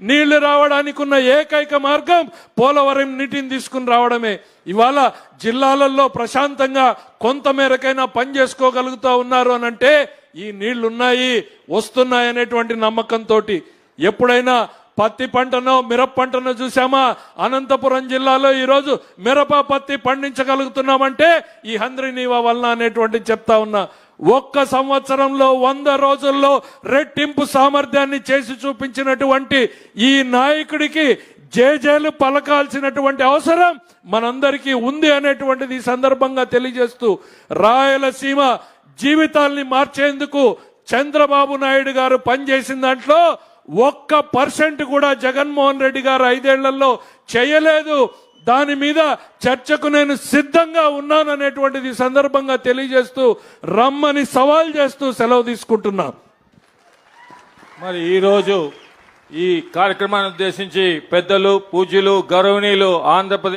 నీళ్ళు రావడానికి ఉన్న ఏకైక మార్గం పోలవరం నీటిని తీసుకుని రావడమే. ఇవాళ జిల్లాలలో ప్రశాంతంగా కొంత మేరకైనా పని చేసుకోగలుగుతా ఉన్నారు అని అంటే ఈ నీళ్ళున్నాయి వస్తున్నాయి అనేటువంటి నమ్మకంతో ఎప్పుడైనా పత్తి పంటనో మిరప పంటనో చూసామా అనంతపురం జిల్లాలో ఈరోజు మిరప పత్తి పండించగలుగుతున్నామంటే ఈ హంద్రి నీవా వలన అనేటువంటి చెప్తా ఉన్నా. ఒక్క సంవత్సరంలో వంద రోజుల్లో రెట్టింపు సామర్థ్యాన్ని చేసి చూపించినటువంటి ఈ నాయకుడికి జేజేలు పలకాల్సినటువంటి అవసరం మనందరికీ ఉంది అనేటువంటిది ఈ సందర్భంగా తెలియజేస్తూ రాయలసీమ జీవితాల్ని మార్చేందుకు చంద్రబాబు నాయుడు గారు పనిచేసిన దాంట్లో ఒక్క పర్సెంట్ కూడా జగన్మోహన్ రెడ్డి గారు ఐదేళ్ళలో చేయలేదు. దాని మీద చర్చకు నేను సిద్ధంగా ఉన్నాను అనేటువంటిది సందర్భంగా తెలియజేస్తూ రమ్మని సవాల్ చేస్తూ సెలవు తీసుకుంటున్నా. మరి ఈరోజు ఈ కార్యక్రమాన్ని ఉద్దేశించి పెద్దలు పూజ్యులు గౌరవనీయులు ఆంధ్రప్రదేశ్